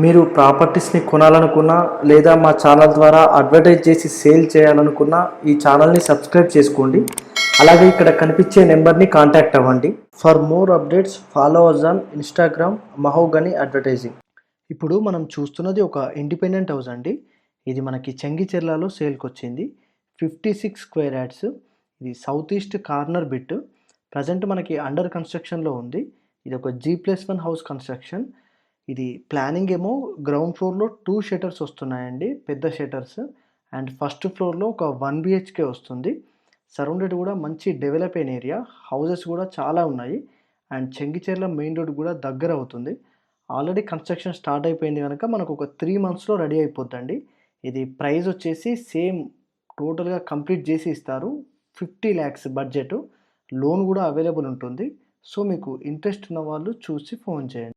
మీరు ప్రాపర్టీస్ని కొనాలనుకున్నా లేదా మా ఛానల్ ద్వారా అడ్వర్టైజ్ చేసి సేల్ చేయాలనుకున్నా ఈ ఛానల్ని సబ్స్క్రైబ్ చేసుకోండి. అలాగే ఇక్కడ కనిపించే నెంబర్ని కాంటాక్ట్ అవ్వండి. For more updates follow us on Instagram mahogany advertising. ఇప్పుడు మనం చూస్తున్నది ఒక ఇండిపెండెంట్ హౌస్ అండి. ఇది మనకి చెంగిచెర్లలో సేల్కి వచ్చింది ఫిఫ్టీ సిక్స్ స్క్వేర్ యాడ్స్ ఇది south east corner bit. Present మనకి అండర్ కన్స్ట్రక్షన్లో ఉంది. ఇది ఒక G plus one house construction. ఇది ప్లానింగ్ ఏమో గ్రౌండ్ ఫ్లోర్లో టూ షెటర్స్ వస్తున్నాయండి పెద్ద షటర్స్ అండ్ ఫస్ట్ ఫ్లోర్లో ఒక వన్ బిహెచ్కే వస్తుంది. సరౌండెడ్ కూడా మంచి డెవలప్ అయిన ఏరియా హౌజెస్ కూడా చాలా ఉన్నాయి. అండ్ చెంగిచెర్ల మెయిన్ రోడ్ కూడా దగ్గర అవుతుంది. ఆల్రెడీ కన్స్ట్రక్షన్ స్టార్ట్ అయిపోయింది కనుక మనకు ఒక త్రీ మంత్స్లో రెడీ అయిపోద్దండి. ఇది ప్రైస్ వచ్చేసి సేమ్ టోటల్గా కంప్లీట్ చేసి ఇస్తారు. ఫిఫ్టీ ల్యాక్స్ బడ్జెట్ లోన్ కూడా అవైలబుల్ ఉంటుంది. సో మీకు ఇంట్రెస్ట్ ఉన్న వాళ్ళు చూసి ఫోన్ చేయండి.